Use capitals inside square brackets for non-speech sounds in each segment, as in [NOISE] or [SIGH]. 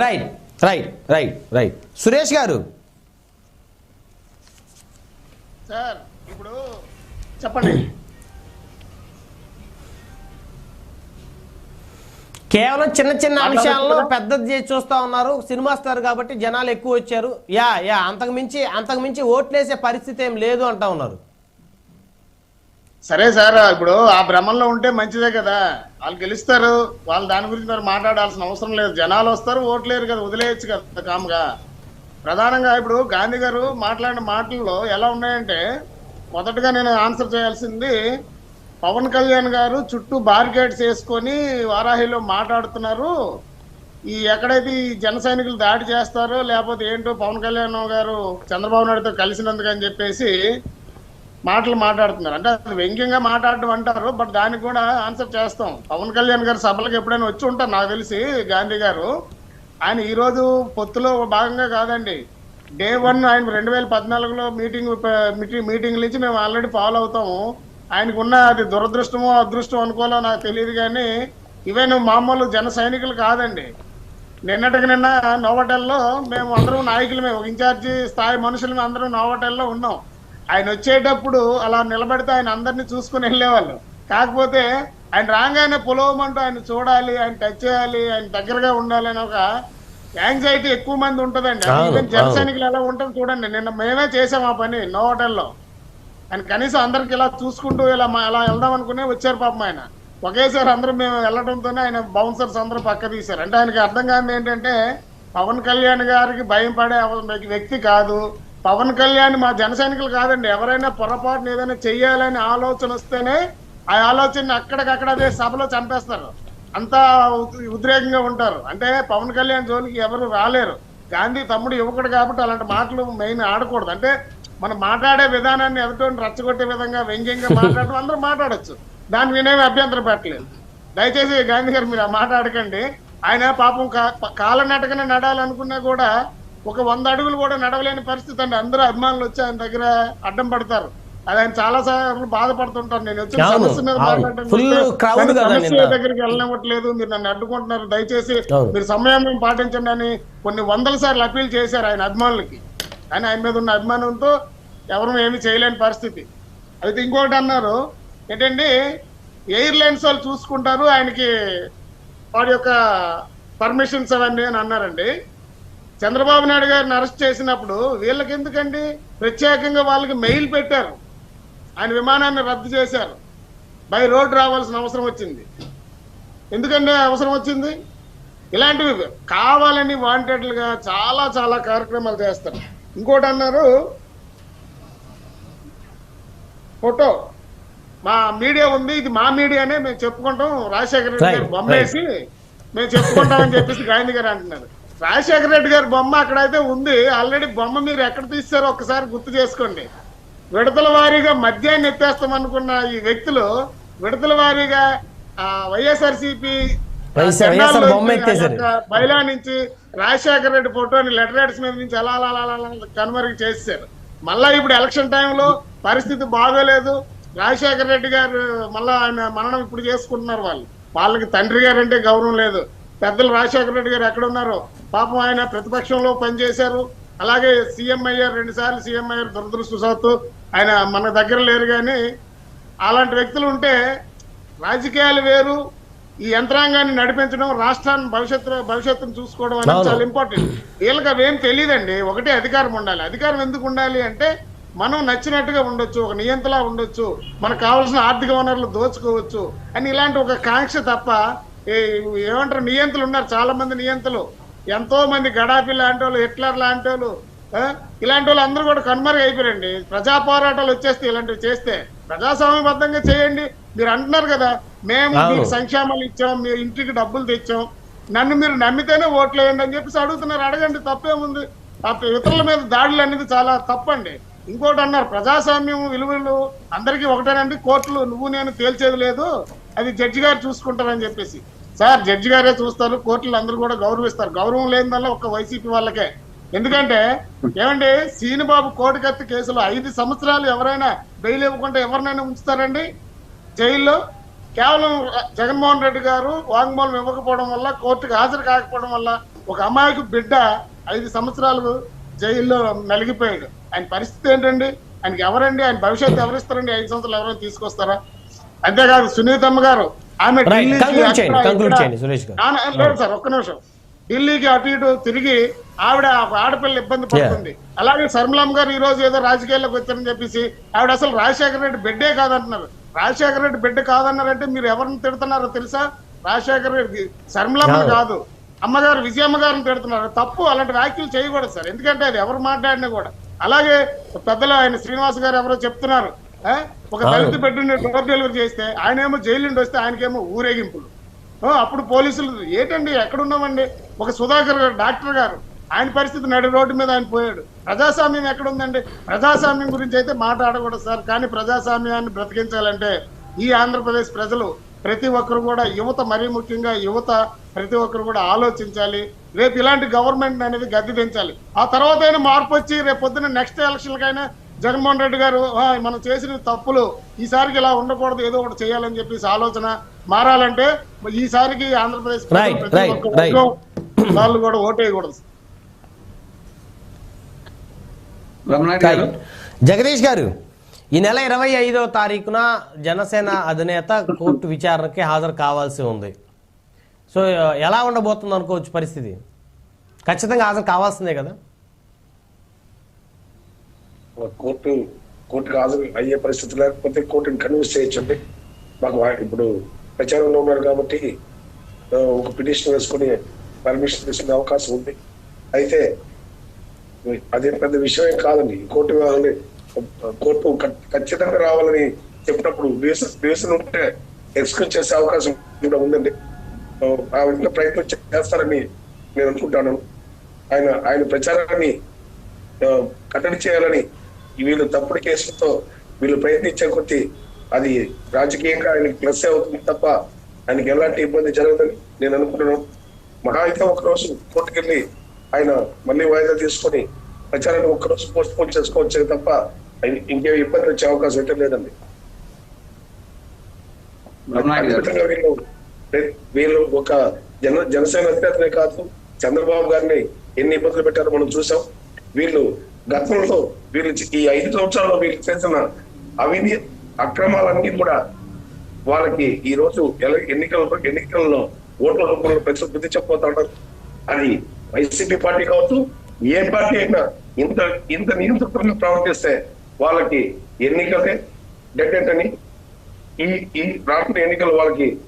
Right right right right Suresh garu. Sir ఇప్పుడు చెప్పండి. కేవలం చిన్న చిన్న అంశాలను? పెద్దది చేసి చూస్తా ఉన్నారు. సినిమా స్టార్ కాబట్టి జనాలు ఎక్కువ వచ్చారు. యా యా అంతకు మించి అంతకు మించి ఓట్లేసే పరిస్థితి ఏం లేదు అంటా ఉన్నారు. సరే సార్ ఇప్పుడు ఆ భ్రమంలో ఉంటే మంచిదే కదా. వాళ్ళు గెలుస్తారు. వాళ్ళు దాని గురించి మరి మాట్లాడాల్సిన అవసరం లేదు. జనాలు వస్తారు ఓట్లేరు కదా వదిలేయచ్చు కదా కామ్గా. ప్రధానంగా ఇప్పుడు గాంధీ గారు మాట్లాడిన మాటల్లో ఎలా ఉన్నాయంటే మొదటగా నేను ఆన్సర్ చేయాల్సింది పవన్ కళ్యాణ్ గారు చుట్టూ బారికేడ్స్ వేసుకొని వారాహిలో మాట్లాడుతున్నారు. ఈ ఎక్కడైతే ఈ జన సైనికులు దాడి చేస్తారో లేకపోతే ఏంటో పవన్ కళ్యాణ్ గారు చంద్రబాబు నాయుడుతో కలిసినందుకు అని చెప్పేసి మాటలు మాట్లాడుతున్నారు. అంటే అది వ్యంగ్యంగా మాట్లాడడం అంటారు బట్ దానికి కూడా ఆన్సర్ చేస్తాం. పవన్ కళ్యాణ్ గారు సభలకు ఎప్పుడైనా వచ్చి ఉంటారు నాకు తెలిసి గాంధీ గారు. ఆయన ఈరోజు పొత్తులో భాగంగా కాదండి. డే వన్ ఆయన రెండు వేల పద్నాలుగులో మీటింగ్ మీటింగ్ నుంచి మేము ఆల్రెడీ ఫాలో అవుతాము. ఆయనకున్న అది దురదృష్టమో అదృష్టం అనుకోలో నాకు తెలియదు కానీ ఇవేను మామూలు జన సైనికులు కాదండి. నిన్నటికి నిన్న నోవటల్లో మేము అందరం నాయకులమే మేము ఇన్ఛార్జి స్థాయి మనుషులు అందరం నోవటల్లో ఉన్నాం. ఆయన వచ్చేటప్పుడు అలా నిలబడితే ఆయన అందరినీ చూసుకుని వెళ్ళేవాళ్ళు. కాకపోతే ఆయన రాగానే పొలవమంటూ ఆయన చూడాలి ఆయన టచ్ చేయాలి ఆయన దగ్గరగా ఉండాలి అని ఒక యాంగ్జైటీ ఎక్కువ మంది ఉంటుందండి. అది అవును, ఈవెన్ జన అవును. సైనికులు ఎలా ఉంటుంది చూడండి. నిన్న మేమే చేసాం ఆ పని నోవటెల్లో ఆయన కనీసం అందరికి ఇలా చూసుకుంటూ ఇలా అలా వెళ్దాం అనుకునే వచ్చారు పాపం ఆయన. ఒకేసారి అందరూ మేము వెళ్ళడంతోనే ఆయన బౌన్సర్స్ అందరూ పక్క తీశారు. అంటే ఆయనకి అర్థం కాదు ఏంటంటే పవన్ కళ్యాణ్ గారికి భయం పడే వ్యక్తి కాదు. పవన్ కళ్యాణ్ మా జన సైనికులు కాదండి. ఎవరైనా పొరపాటున ఏదైనా చెయ్యాలని ఆలోచన వస్తేనే ఆ ఆలోచన అక్కడికక్కడ అదే సభలో చంపేస్తారు. అంతా ఉద్- ఉద్రేకంగా ఉంటారు. అంటే పవన్ కళ్యాణ్ జోలికి ఎవరు రాలేరు. గాంధీ తమ్ముడు యువకుడు కాబట్టి అలాంటి మాటలు మెయిన్ ఆడకూడదు. అంటే మనం మాట్లాడే విధానాన్ని ఎదుటి రచ్చగొట్టే విధంగా వ్యంగ్యంగా మాట్లాడడం అందరూ మాట్లాడొచ్చు. దాని నేనేమి అభ్యంతరం పెట్టలేదు. దయచేసి గాంధీ గారు మీరు మాట్లాడకండి ఆయన పాపం కా- కాలనటకన నడాలనుకున్నా కూడా ఒక వంద అడుగులు కూడా నడవలేని పరిస్థితి అండి. అందరూ అభిమానులు వచ్చి ఆయన దగ్గర అడ్డం పడతారు. అది ఆయన చాలా సార్లు బాధపడుతుంటారు నేను వచ్చిన సమస్య మీద నిన్న. దగ్గరికి వెళ్ళనివ్వట్లేదు. మీరు నన్ను అడ్డుకుంటున్నారు. దయచేసి. మీరు సమయం పాటించండి అని కొన్ని వందల సార్లు అప్పీల్ చేశారు ఆయన అభిమానులకి. కానీ ఆయన మీద ఉన్న అభిమానంతో ఎవరు ఏమీ చేయలేని పరిస్థితి. అయితే ఇంకొకటి అన్నారు. ఏంటండి? ఎయిర్లైన్స్ వాళ్ళు చూసుకుంటారు. ఆయనకి వాడి యొక్క పర్మిషన్స్ అవన్నీ అని అన్నారండి. చంద్రబాబు నాయుడు గారిని అరెస్ట్ చేసినప్పుడు వీళ్ళకి ఎందుకండి? ప్రత్యేకంగా వాళ్ళకి మెయిల్ పెట్టారు. ఆయన విమానాన్ని రద్దు చేశారు. బై రోడ్ రావాల్సిన అవసరం వచ్చింది. ఎందుకంటే అవసరం వచ్చింది? ఇలాంటివి కావాలని వాంటెడ్లుగా చాలా చాలా కార్యక్రమాలు చేస్తారు. ఇంకోటి అన్నారు ఫోటో. మా మీడియా ఉంది ఇది మా మీడియానే మేము చెప్పుకుంటాం. రాజశేఖర రెడ్డి గారు Right, బొమ్మ right. వేసి మేము చెప్పుకుంటామని చెప్పేసి గాంధీ గారు అంటున్నారు. రాజశేఖర రెడ్డి గారి బొమ్మ అక్కడైతే ఉంది. ఆల్రెడీ బొమ్మ మీరు ఎక్కడ తీస్తారో ఒకసారి గుర్తు చేసుకోండి. విడతల వారీగా మద్యాన్ని ఎత్తేస్తాం అనుకున్న ఈ వ్యక్తులు విడతల వారీగా ఆ, వైఎస్ఆర్సీపీ. బయలా నుంచి రాజశేఖర రెడ్డి ఫోటోని లెటర్ హెడ్స్ మీద నుంచి అలా అలా కనుమరుగు చేశారు మళ్ళా ఇప్పుడు ఎలక్షన్ టైంలో పరిస్థితి బాగోలేదు. రాజశేఖర రెడ్డి గారు మళ్ళా ఆయన మరణం ఇప్పుడు చేసుకుంటున్నారు వాళ్ళు. వాళ్ళకి తండ్రి గారు అంటే గౌరవం లేదు. పెద్దలు రాజశేఖర రెడ్డి గారు ఎక్కడ ఉన్నారు పాపం ఆయన ప్రతిపక్షంలో పనిచేశారు. అలాగే సీఎం అయ్యారు రెండు సార్లు సీఎం అయ్యారు దురదృష్టవశాత్తు ఆయన మన దగ్గర లేరు కానీ అలాంటి వ్యక్తులు ఉంటే రాజకీయాలు వేరు. ఈ యంత్రాంగాన్ని నడిపించడం రాష్ట్రాన్ని భవిష్యత్తు భవిష్యత్తును చూసుకోవడం అనేది. చాలా ఇంపార్టెంట్ వీళ్ళకి అవేం తెలియదండి. ఒకటే అధికారం ఉండాలి. అధికారం ఎందుకు ఉండాలి అంటే మనం నచ్చినట్టుగా ఉండొచ్చు ఒక నియంతలా ఉండొచ్చు. మనకు కావాల్సిన ఆర్థిక వనరులు దోచుకోవచ్చు అని ఇలాంటి ఒక కాంక్ష తప్ప ఏమంటారు నియంతలు ఉన్నారు చాలా మంది నియంతలు. ఎంతో మంది గడాఫీ లాంటి వాళ్ళు హిట్లర్ లాంటి వాళ్ళు ఆ? ఇలాంటి వాళ్ళు అందరూ కూడా కనుమరుగు అయిపోయారండి. ప్రజా పోరాటాలు వచ్చేస్తే ఇలాంటివి చేస్తే ప్రజాస్వామ్యబద్ధంగా చేయండి. మీరు అంటున్నారు కదా మేము. మీకు సంక్షేమాలు ఇచ్చాం మీరు ఇంటికి డబ్బులు తెచ్చాం. నన్ను మీరు నమ్మితేనే ఓట్లు వేయండి అని చెప్పేసి అడుగుతున్నారు. అడగండి తప్పేముంది? తప్ప ఇతరుల మీద దాడులు అనేది చాలా తప్పండి. ఇంకోటి అన్నారు ప్రజాస్వామ్యం విలువలు అందరికీ ఒకటేనండి కోర్టులు నువ్వు నేను తేల్చేది లేదు. అది జడ్జి గారు చూసుకుంటారని చెప్పేసి. సార్ జడ్జి గారే చూస్తారు కోర్టులు అందరూ కూడా గౌరవిస్తారు. గౌరవం లేనిదల్లా ఒక్క వైసీపీ వాళ్ళకే. ఎందుకంటే ఏమండి సీనిబాబు కోటికత్తి కేసులో ఐదు సంవత్సరాలు ఎవరైనా బెయిల్ ఇవ్వకుండా ఎవరినైనా ఉంచుతారండి? జైల్లో కేవలం జగన్మోహన్ రెడ్డి గారు వాంగ్మూలం ఇవ్వకపోవడం వల్ల కోర్టుకు హాజరు కాకపోవడం వల్ల ఒక అమ్మాయికి బిడ్డ ఐదు సంవత్సరాలు జైల్లో నలిగిపోయాడు. ఆయన పరిస్థితి ఏంటండి? ఆయనకి ఎవరండి? ఆయన భవిష్యత్తు ఎవరిస్తారండి? ఐదు సంవత్సరాలు ఎవరైనా తీసుకొస్తారా? అంతేకాదు సునీతమ్మ గారు ఆమె లేదు సార్ ఒక్క నిమిషం. ఢిల్లీకి అటు ఇటు తిరిగి ఆవిడ ఆడపిల్ల ఇబ్బంది పడుతుంది. అలాగే శర్మలమ్మ గారు ఈ రోజు ఏదో రాజకీయాల్లోకి వచ్చారని చెప్పేసి ఆవిడ అసలు రాజశేఖర రెడ్డి బిడ్డే కాదంటున్నారు. రాజశేఖర రెడ్డి బిడ్డ కాదన్నారంటే మీరు ఎవరిని తిడుతున్నారో తెలుసా? రాజశేఖర రెడ్డి శర్మలమ్మ. కాదు. అమ్మగారు విజయమ్మ గారిని తిడుతున్నారు. తప్పు అలాంటి వ్యాఖ్యలు చేయకూడదు సార్. ఎందుకంటే అది ఎవరు మాట్లాడినా కూడా. అలాగే పెద్దలు ఆయన శ్రీనివాస్ గారు ఎవరో చెప్తున్నారు? ఒక. దళిత బిడ్డని డోర్ డెలివరీ చేస్తే ఆయన ఏమో జైలు నుండి వస్తే ఆయనకేమో ఊరేగింపులు. అప్పుడు పోలీసులు ఏంటండి ఎక్కడున్నామండి? ఒక సుధాకర్ గారు డాక్టర్ గారు ఆయన పరిస్థితి నడి రోడ్డు మీద ఆయన పోయాడు. ప్రజాస్వామ్యం ఎక్కడుందండి? ప్రజాస్వామ్యం గురించి అయితే మాట్లాడకూడదు సార్ కానీ ప్రజాస్వామ్యాన్ని బ్రతికించాలంటే ఈ ఆంధ్రప్రదేశ్ ప్రజలు ప్రతి ఒక్కరు కూడా యువత మరీ ముఖ్యంగా యువత ప్రతి ఒక్కరు కూడా ఆలోచించాలి. రేపు ఇలాంటి గవర్నమెంట్ అనేది గద్దె దించాలి. ఆ తర్వాత అయినా మార్పు వచ్చి రేపు పొద్దున్న నెక్స్ట్ ఎలక్షన్లకైనా జగన్మోహన్ రెడ్డి గారు "ఆ, మనం చేసిన తప్పులు ఈసారికి ఇలా ఉండకూడదు ఏదో ఒకటి చేయాలని చెప్పేసి ఆలోచన మారాలంటే ఈసారికి ఆంధ్రప్రదేశ్ వాళ్ళు కూడా ఓటేయకూడదు. జగదీష్ గారు ఈ నెల ఇరవై ఐదో తారీఖున జనసేన అధినేత కోర్టు విచారణకి హాజరు కావాల్సి ఉంది. సో ఎలా ఉండబోతుంది అనుకోవచ్చు పరిస్థితి? ఖచ్చితంగా హాజరు కావాల్సిందే కదా? కోర్టు కోర్టుకు హాజరు అయ్యే పరిస్థితి లేకపోతే కోర్టుని కన్విన్స్ చేయొచ్చండి. మాకు ఇప్పుడు ప్రచారంలో ఉన్నారు కాబట్టి ఒక పిటిషన్ వేసుకుని పర్మిషన్ తీసుకునే అవకాశం ఉంది. అయితే అదే పెద్ద విషయమే కాదండి. కోర్టు వాళ్ళని కోర్టు ఖచ్చితంగా రావాలని చెప్పినప్పుడు రీసన్ ఉంటే ఎక్స్క్యూజ్ చేసే అవకాశం కూడా ఉందండి. ఆ, విధంగా ప్రయత్నం చేస్తారని నేను అనుకుంటాను. ఆయన ఆయన ప్రచారాన్ని కట్టడి చేయాలని వీళ్ళు తప్పుడు కేసులతో వీళ్ళు ప్రయత్నించే కొద్దీ అది రాజకీయంగా ఆయనకి ప్లస్ అవుతుంది తప్ప ఆయనకి ఎలాంటి ఇబ్బంది జరగదని నేను అనుకుంటున్నాను. మహా అయితే ఒక రోజు కోర్టుకెళ్ళి ఆయన మళ్ళీ వాయిదా తీసుకొని ప్రచారాన్ని ఒక్క రోజు పోస్ట్ పోన్ చేసుకోవచ్చు తప్ప ఆయన ఇంకేం ఇబ్బంది వచ్చే అవకాశం అయితే లేదండి. వీళ్ళు వీళ్ళు ఒక జన జనసేన అధినేతనే కాదు చంద్రబాబు గారిని ఎన్ని ఇబ్బందులు పెట్టారో మనం చూసాం. వీళ్ళు గతంలో వీళ్ళు ఈ ఐదు సంవత్సరాల్లో వీళ్ళు చేసిన అవినీతి అక్రమాలన్నీ కూడా వాళ్ళకి ఈ రోజు ఎన్నికల్లో ఎన్నికల ఎన్నికల్లో ఓట్ల రూపంలో ప్రజలు బుద్ధి చెప్పబోతా ఉంటారు అది వైసీపీ పార్టీ కావచ్చు ఏ పార్టీ అయినా ఇంత ఇంత నియంత్రణగా ప్రవర్తిస్తే వాళ్ళకి ఎన్నికలే డెడ్ అని ఈ ఈ రాష్ట్ర ఎన్నికలు వాళ్ళకి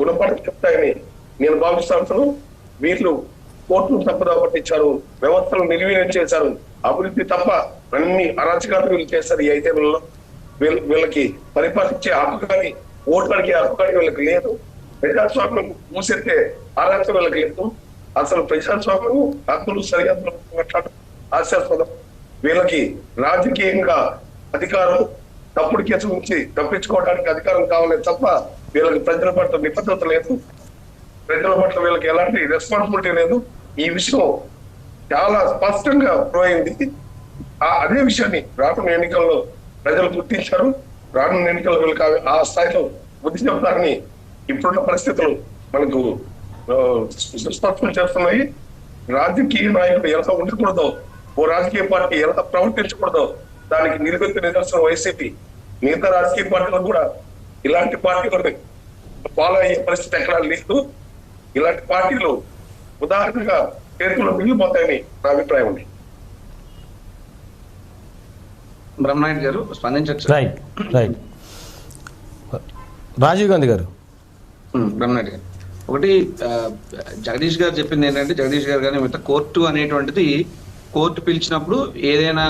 గుణపాఠం చెప్తాయని నేను భావిస్తాను వీళ్ళు కోర్టును తప్పుదా పట్టించారు వ్యవస్థలు నిర్వీర్యం చేశారు. అభివృద్ధి తప్ప అన్ని అరాచకాలు వీళ్ళు చేస్తారు ఈ ఐదేళ్ళలో వీళ్ళ వీళ్ళకి పరిపాలించే హక్కు కానీ ఓట్లు అడిగే హక్కు కానీ వీళ్ళకి లేదు. ప్రజాస్వామ్యం మూసెత్తే అర్హత వీళ్ళకి లేదు. అసలు ప్రజాస్వామ్యం హక్కులు సరిహద్దులు మాట్లాడడం హాస్యాస్పదం. వీళ్ళకి రాజకీయంగా అధికారం తప్పుడు కేసు నుంచి తప్పించుకోవడానికి అధికారం కావాలి తప్ప వీళ్ళకి ప్రజల పట్ల నిబద్ధత లేదు. ప్రజల పట్ల వీళ్ళకి ఎలాంటి రెస్పాన్సిబిలిటీ లేదు. ఈ విషయం చాలా స్పష్టంగా ప్రూవ్ అయింది ఆ అదే విషయాన్ని రానున్న ఎన్నికల్లో ప్రజలు గుర్తించారు. రానున్న ఎన్నికల్లో వీళ్ళకి ఆ- స్థాయిలో బుద్ధి చెప్తారని ఇప్పుడున్న పరిస్థితులు మనకు స్పష్టం చేస్తున్నాయి. రాజకీయ నాయకుడు ఎలా ఉండకూడదో ఓ రాజకీయ పార్టీ ఎలా ప్రవర్తించకూడదో దానికి నిరూపిత నిదర్శనం వైసీపీ. మిగతా రాజకీయ పార్టీలకు కూడా ఇలాంటి పార్టీలను ఫాలో అయ్యే పరిస్థితి ఎక్కడా లేదు. ఇలాంటి పార్టీలు ఉదాహరణగా చేతుల్లో మిగిలిపోతాయని నా అభిప్రాయం ఉంది Brahmanaidu garu స్పందించవచ్చు. Right right Rajiv Gandhi garu. Brahmanaidu గారు. ఒకటి జగదీష్ గారు చెప్పింది ఏంటంటే జగదీష్ గారు కానీ మిగతా కోర్టు అనేటువంటిది కోర్టు పిలిచినప్పుడు ఏదైనా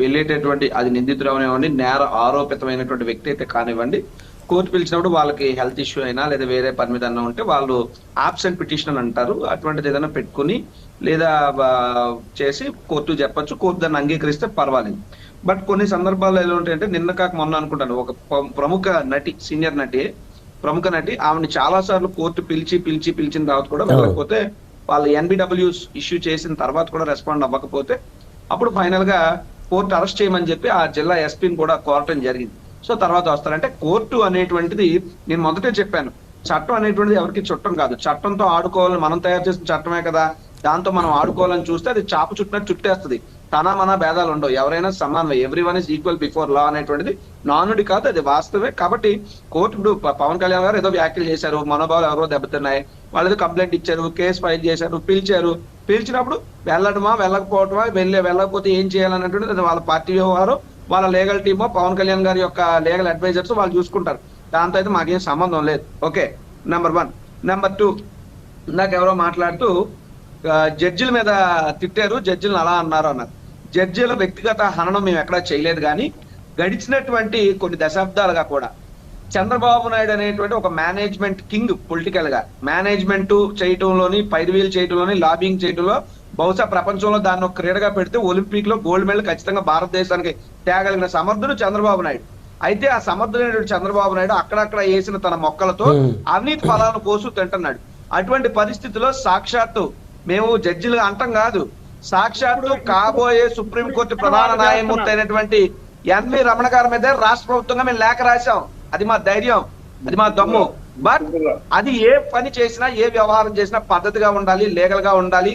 వెళ్ళేటటువంటి అది నిందితుడు అవనివ్వండి నేర ఆరోపితమైనటువంటి వ్యక్తి అయితే కానివ్వండి కోర్టు పిలిచినప్పుడు వాళ్ళకి హెల్త్ ఇష్యూ అయినా లేదా వేరే పని మీద అన్నా ఉంటే వాళ్ళు ఆబ్సెంట్ పిటిషన్ అని అంటారు. అటువంటిది ఏదైనా పెట్టుకుని లేదా చేసి కోర్టు చెప్పొచ్చు. కోర్టు దాన్ని అంగీకరిస్తే పర్వాలేదు. బట్ కొన్ని సందర్భాల్లో ఎలా ఉంటాయంటే నిన్న కాక మొన్న అనుకుంటాను ఒక ప్ర- ప్రముఖ నటి సీనియర్ నటి ప్రముఖ నటి ఆమెని చాలా సార్లు కోర్టు పిలిచి పిలిచి పిలిచిన తర్వాత కూడా వెళ్ళకపోతే వాళ్ళు ఎన్బిడబ్ల్యూస్ ఇష్యూ చేసిన తర్వాత కూడా రెస్పాండ్ అవ్వకపోతే అప్పుడు ఫైనల్గా కోర్టు అరెస్ట్ చేయమని చెప్పి ఆ జిల్లా ఎస్పీని కూడా కోరటం జరిగింది. సో తర్వాత వస్తారంటే కోర్టు అనేటువంటిది నేను మొదటే చెప్పాను. చట్టం అనేటువంటిది ఎవరికి చుట్టం కాదు. చట్టంతో ఆడుకోవాలని మనం తయారు చేసిన చట్టమే కదా. దాంతో మనం ఆడుకోవాలని చూస్తే అది చాప చుట్టినట్టు చుట్టేస్తుంది. తన మన భేదాలు ఉండవు. ఎవరైనా సమానం every one is equal before law అనేటువంటిది నానుడి కాదు. అది వాస్తవే కాబట్టి కోర్టు ఇప్పుడు పవన్ కళ్యాణ్ గారు ఏదో వ్యాఖ్యలు చేశారు. మనోభావాలు ఎవరో దెబ్బతిన్నాయి. వాళ్ళు ఏదో కంప్లైంట్ ఇచ్చారు. కేసు ఫైల్ చేశారు. పిలిచారు. పిలిచినప్పుడు వెళ్ళడమా? వెళ్ళకపోవటమా? వెళ్ళే వెళ్ళకపోతే ఏం చేయాలన్నటువంటిది అది వాళ్ళ పార్టీ వ్యవహారం. వాళ్ళ లీగల్ టీమో పవన్ కళ్యాణ్ గారి యొక్క లీగల్ అడ్వైజర్స్ వాళ్ళు చూసుకుంటారు. దాంతో అయితే మాకేం సంబంధం లేదు. Okay number one number two ఇందాక ఎవరో మాట్లాడుతూ జడ్జిల మీద తిట్టారు జడ్జిలను అలా అన్నారు అన్నారు. జడ్జిల వ్యక్తిగత హననం మేము ఎక్కడా చేయలేదు కానీ గడిచినటువంటి కొన్ని దశాబ్దాలుగా కూడా చంద్రబాబు నాయుడు అనేటువంటి ఒక మేనేజ్మెంట్ కింగ్ పొలిటికల్గా మేనేజ్మెంట్ చేయటంలోని పైరువీలు చేయటంలోని లాబింగ్ చేయటంలో బహుశా ప్రపంచంలో దాన్ని ఒక క్రీడగా పెడితే ఒలింపిక్లో గోల్డ్ మెడల్ ఖచ్చితంగా భారతదేశానికి తేగలిగిన సమర్థుడు చంద్రబాబు నాయుడు. అయితే ఆ సమర్థుడైనటువంటి చంద్రబాబు నాయుడు అక్కడక్కడ వేసిన తన మొక్కలతో. అవినీతి ఫలాలను కోసు తింటున్నాడు. అటువంటి పరిస్థితిలో సాక్షాత్తు మేము జడ్జిలు అంటాం కాదు. సాక్షాత్తు కాబోయే సుప్రీంకోర్టు ప్రధాన న్యాయమూర్తి అయినటువంటి ఎన్వి రమణ గారి మీద రాష్ట్ర ప్రభుత్వంగా మేము లేఖ రాశాం. అది మా ధైర్యం. అది మా దమ్ము. బట్ అది ఏ పని చేసినా ఏ వ్యవహారం చేసినా పద్ధతిగా ఉండాలి లీగల్గా ఉండాలి.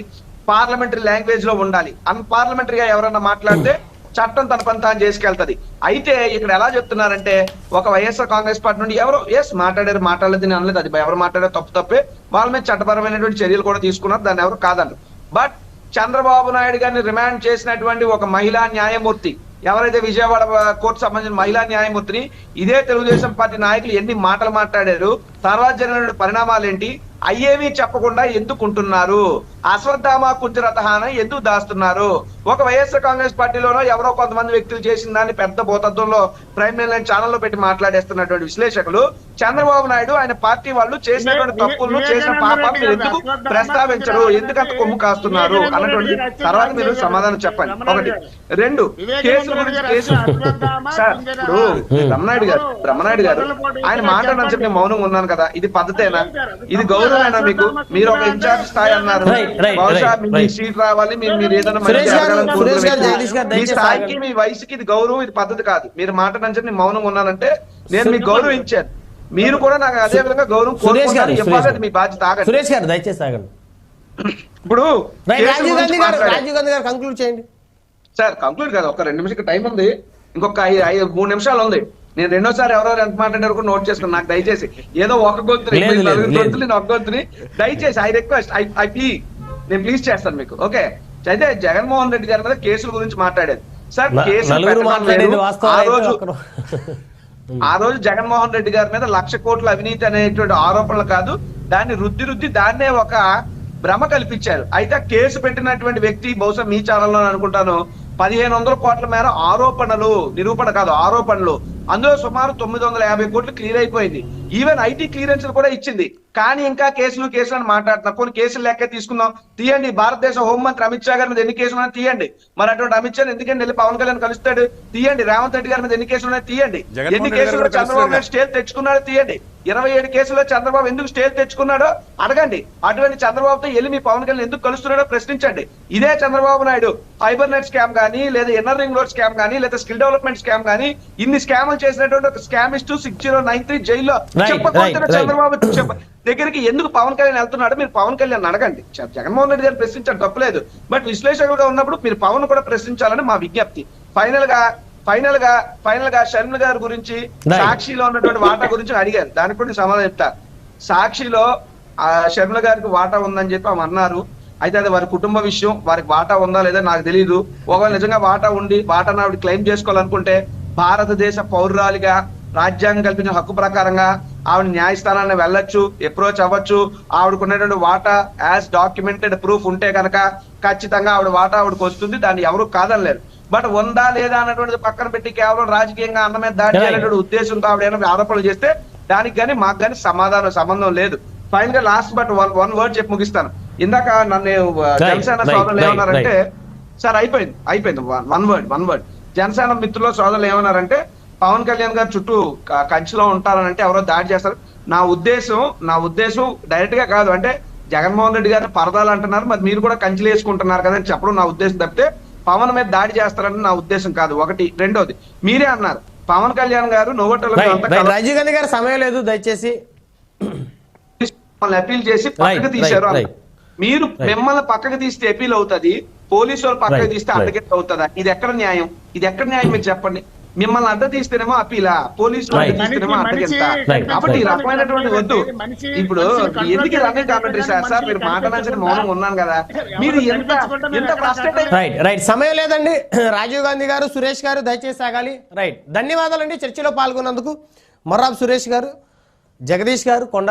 పార్లమెంటరీ లాంగ్వేజ్లో ఉండాలి. అన్ పార్లమెంటరీగా ఎవరన్నా మాట్లాడితే చట్టం తన పని తాను చేసుకెళ్తది. అయితే ఇక్కడ ఎలా చెప్తున్నారంటే ఒక వైఎస్ఆర్ కాంగ్రెస్ పార్టీ నుండి ఎవరు ఎస్ మాట్లాడారు మాట్లాడలేదు నేను అనలేదు అది ఎవరు మాట్లాడారు తప్పు తప్పే. వాళ్ళ మీద చట్టపరమైనటువంటి చర్యలు కూడా తీసుకున్నారు దాన్ని ఎవరు కాదన్నారు బట్ చంద్రబాబు నాయుడు గారిని రిమాండ్ చేసినటువంటి ఒక మహిళా న్యాయమూర్తి ఎవరైతే విజయవాడ కోర్టు సంబంధించిన మహిళా న్యాయమూర్తిని ఇదే తెలుగుదేశం పార్టీ నాయకులు ఎన్ని మాటలు మాట్లాడారు తర్వాత జరిగిన పరిణామాలు ఏంటి అయ్యేవి చెప్పకుండా ఎందుకుంటున్నారు? అశ్వత్థామ కుంజరతహాన ఎందుకు దాస్తున్నారు? ఒక వైఎస్ఆర్ కాంగ్రెస్ పార్టీలోనో ఎవరో కొంతమంది వ్యక్తులు చేసిన దాన్ని పెద్ద భూతత్వంలో ప్రైమ్ లైన్ ఛానల్లో పెట్టి మాట్లాడేస్తున్నటువంటి విశ్లేషకులు చంద్రబాబు నాయుడు ఆయన పార్టీ వాళ్ళు చేసినటువంటి తప్పులను చేసిన పాపం మీరు ఎందుకు ప్రస్తావించరు? ఎందుకంత కొమ్ము కాస్తున్నారు? అన్నటువంటి తర్వాత మీరు సమాధానం చెప్పండి. ఒకటి. రెండు. కేసుల గురించి కేసు సార్ ఇప్పుడు బ్రహ్మనాయుడు గారు బ్రహ్మనాయుడు గారు ఆయన మాట్లాడని చెప్పి మౌనంగా ఉన్నాను కదా. ఇది పద్ధతేనా? ఇది గౌరవమేనా మీకు? మీరు ఒక ఇన్ఛార్జ్ స్థాయి అన్నారు. బహుశా right. సీట్ రావాలి మీరు మీరు ఏదైనా మీ స్థాయికి. మీ వయసుకి ఇది గౌరవం ఇది పద్ధతి కాదు మీరు మాట్లాడని చెప్పి నేను మౌనంగా ఉన్నానంటే నేను మీకు గౌరవించాను మీరు కూడా నాకు అదే విధంగా గౌరవం. అది మీ బాధ్యత ఆగండి సురేష్ గారు దయచేసి ఆగండి ఇప్పుడు రైట్ కేసుల రాజీవ్ గురించి గాంధీ గారు మాట్లాడారు. రాజీవ్ గాంధీ గారు కంక్లూడ్ చేయండి సార్ కంక్లూడ్ కాదు ఒక రెండు నిమిషాలు టైం ఉంది ఇంకొక ఐదు ఐదు మూడు నిమిషాలు ఉంది నేను రెండోసారి ఎవరెవరు ఎంత మాట్లాడారు కూడా నోట్ చేసుకుని నాకు దయచేసి ఏదో ఒక గొంతుని. గొంతుని నేను ఒక గొంతుని దయచేసి I request I I plea నేను ప్లీజ్ చేస్తాను మీకు. ఓకే అయితే జగన్మోహన్ రెడ్డి గారి మీద కేసుల గురించి మాట్లాడేది. సార్ కేసులు ఆ రోజు. ఆ రోజు జగన్మోహన్ రెడ్డి గారి మీద లక్ష కోట్ల అవినీతి అనేటువంటి ఆరోపణలు కాదు. దాన్ని రుద్ది రుద్ది దాన్నే ఒక భ్రమ కల్పించారు. అయితే కేసు పెట్టినటువంటి వ్యక్తి బహుశా మీ ఛానల్లో అనుకుంటాను పదిహేను వందల కోట్ల మేర ఆరోపణలు నిరూపణ కాదు ఆరోపణలు. అందులో సుమారు తొమ్మిది వందల యాభై కోట్లు క్లియర్ అయిపోయింది. ఈవెన్ ఐటీ క్లియరెన్స్ కూడా ఇచ్చింది. కానీ ఇంకా కేసులు కేసులు అని మాట్లాడుతున్నారు కొన్ని కేసులు లెక్క తీసుకుందాం. తీయండి. భారతదేశ హోంమంత్రి అమిత్ షా గారి మీద ఎన్ని కేసులు ఉన్నాయి తీయండి. మరి అటువంటి అమిత్ షా ఎందుకంటే వెళ్ళి పవన్ కళ్యాణ్ కలుస్తాడు? తీయండి. రేవంత్ రెడ్డి గారి మీద ఎన్ని కేసులు ఉన్నాయి తీయండి. ఎన్ని కేసులు చంద్రబాబు నాయుడు. స్టేల్ తెచ్చుకున్నాడో తీయండి. ఇరవై ఏడు కేసుల్లో చంద్రబాబు ఎందుకు స్టేల్ తెచ్చుకున్నాడో అడగండి. అటువంటి చంద్రబాబుతో వెళ్ళి మీ పవన్ కళ్యాణ్ ఎందుకు కలుస్తున్నాడో ప్రశ్నించండి. ఇదే Chandrababu Naidu. Fibre net scam కానీ లేదా ఎన్ఆర్ రింగ్ రోడ్ స్కామ్ కానీ లేదా స్కిల్ డెవలప్మెంట్ స్కామ్ కానీ ఇన్ని స్కామ్లు చేసినటువంటి ఒక స్కామ్ ఇస్తూ సిక్స్ జీరో నైన్ త్రీ జైల్లో చెప్పకపోతే చంద్రబాబు చెప్ప- దగ్గరికి ఎందుకు పవన్ కళ్యాణ్ వెళ్తున్నాడు మీరు పవన్ కళ్యాణ్ అడగండి. జగన్మోహన్ రెడ్డి గారు ప్రశ్నించడం తప్పలేదు బట్ విశ్లేషకులుగా ఉన్నప్పుడు మీరు పవన్ కూడా ప్రశ్నించాలని మా విజ్ఞప్తి. ఫైనల్గా ఫైనల్గా ఫైనల్గా షర్మిల గారి గురించి. సాక్షిలో ఉన్నటువంటి వాటా గురించి అడిగారు. దానికి కూడా సమాధానం చెప్తా. సాక్షిలో ఆ షర్మిల గారికి వాటా ఉందని చెప్పి ఆమె అన్నారు. అయితే అది వారి కుటుంబ విషయం. వారికి వాటా ఉందా లేదా నాకు తెలియదు ఒకవేళ నిజంగా వాటా ఉండి వాటా ఆవిడ క్లెయిమ్ చేసుకోవాలనుకుంటే భారతదేశ పౌరురాలిగా రాజ్యాంగం కల్పించిన హక్కు ప్రకారంగా ఆవిడ న్యాయస్థానాన్ని వెళ్ళొచ్చు అప్రోచ్ అవ్వచ్చు. ఆవిడకు ఉన్నటువంటి వాటా యాజ్ డాక్యుమెంటెడ్ ప్రూఫ్ ఉంటే కనుక ఖచ్చితంగా ఆవిడ వాటా ఆవిడకి వస్తుంది. దాన్ని ఎవరు కాదనలేరు. బట్ ఉందా లేదా అన్నటువంటిది పక్కన పెట్టి కేవలం రాజకీయంగా అన్న మీద దాడి. చేయాలనేటువంటి ఉద్దేశంతో ఆవిడ ఏమైనా ఆరోపణలు చేస్తే దానికి కానీ మాకు కానీ సమాధానం సంబంధం లేదు. ఫైనల్గా last but one one word చెప్పి ముగిస్తాను. ఇందాక నన్ను Right, జనసేన సోదరులు ఏమన్నారంటే సార్ అయిపోయింది అయిపోయింది. One word one word Janasena మిత్రుల సోదరులు ఏమన్నారంటే పవన్ కళ్యాణ్ గారు చుట్టూ కంచిలో ఉంటారనంటే ఎవరో దాడి చేస్తారు. నా ఉద్దేశం నా ఉద్దేశం డైరెక్ట్గా కాదు. అంటే జగన్మోహన్ రెడ్డి గారిని పరదాలు అంటున్నారు. మరి మీరు కూడా కంచెలు వేసుకుంటున్నారు కదా అని చెప్పడం నా ఉద్దేశం తప్పితే పవన్ మీద దాడి చేస్తారని నా ఉద్దేశం కాదు. ఒకటి. రెండోది మీరే అన్నారు. పవన్ కళ్యాణ్ గారు నోవటలో రాజీవ్ గాంధీ గారు సమయం లేదు. దయచేసి అపీల్ చేసి పక్కకు తీశారు. మీరు మిమ్మల్ని పక్కకు తీస్తే అపీల్ అవుతది. పోలీసు వాళ్ళు పక్కకు తీస్తే. అడ్డగెట్ అవుతుందా? ఇది ఎక్కడ న్యాయం? ఇది ఎక్కడ న్యాయం మీరు చెప్పండి. మిమ్మల్ని అడ్డ తీస్తేనేమో అపీలా పోలీసులు అడ్డ Right. తీస్తేనేమో మనిషి- అడ్డగెంత Right, కాబట్టి ఈ. రకమైనటువంటి వద్దు. ఇప్పుడు ఎందుకు రన్నింగ్ కామెంటరీ సార్ సార్ మీరు మాట్లాడాల్సిన మౌనం ఉన్నాను కదా. మీరు ఎంత ఎంత? రైట్ రైట్ సమయం లేదండి. [CLEARS THROAT] రాజీవ్ గాంధీ గారు సురేష్ గారు దయచేసి సాగాలి రైట్ ధన్యవాదాలండి చర్చలో పాల్గొన్నందుకు. మొర్రాబ్ సురేష్ గారు జగదీష్ గారు కొండ